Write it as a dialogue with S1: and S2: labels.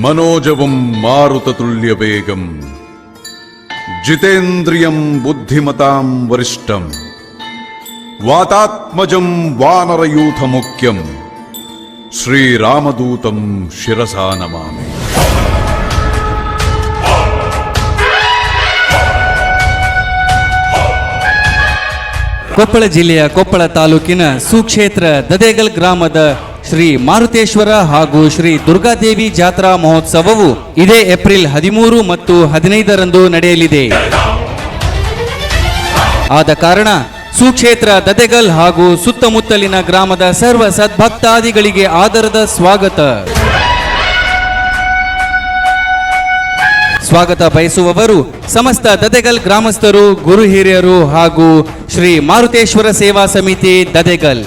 S1: മനോജവം മാരുതതുല്യവേഗം ജിതേന്ദ്രിയം ബുദ്ധിമതാം വരിഷ്ടം വാതാത്മജം വാനരയൂഥമുഖ്യം ശ്രീരാമദൂതം ശിരസാ നമാമി
S2: ಕೊಪ್ಪಳ ಜಿಲ್ಲೆಯ ಕೊಪ್ಪಳ ತಾಲೂಕಿನ ಸುಕ್ಷೇತ್ರ ದದೇಗಲ್ ಗ್ರಾಮದ ಶ್ರೀ ಮಾರುತೇಶ್ವರ ಹಾಗೂ ಶ್ರೀ ದುರ್ಗಾದೇವಿ ಜಾತ್ರಾ ಮಹೋತ್ಸವವು ಇದೇ ಏಪ್ರಿಲ್ ಹದಿಮೂರು ಮತ್ತು ಹದಿನೈದರಂದು ನಡೆಯಲಿದೆ. ಆದ ಕಾರಣ ಸುಕ್ಷೇತ್ರ ದದೆಗಲ್ ಹಾಗೂ ಸುತ್ತಮುತ್ತಲಿನ ಗ್ರಾಮದ ಸರ್ವ ಸದ್ಭಕ್ತಾದಿಗಳಿಗೆ ಆದರದ ಸ್ವಾಗತ. ಸ್ವಾಗತ ಬಯಸುವವರು ಸಮಸ್ತ ದದೆಗಲ್ ಗ್ರಾಮಸ್ಥರು, ಗುರು ಹಿರಿಯರು ಹಾಗೂ ಶ್ರೀ ಮಾರುತೇಶ್ವರ ಸೇವಾ ಸಮಿತಿ ದದೆಗಲ್.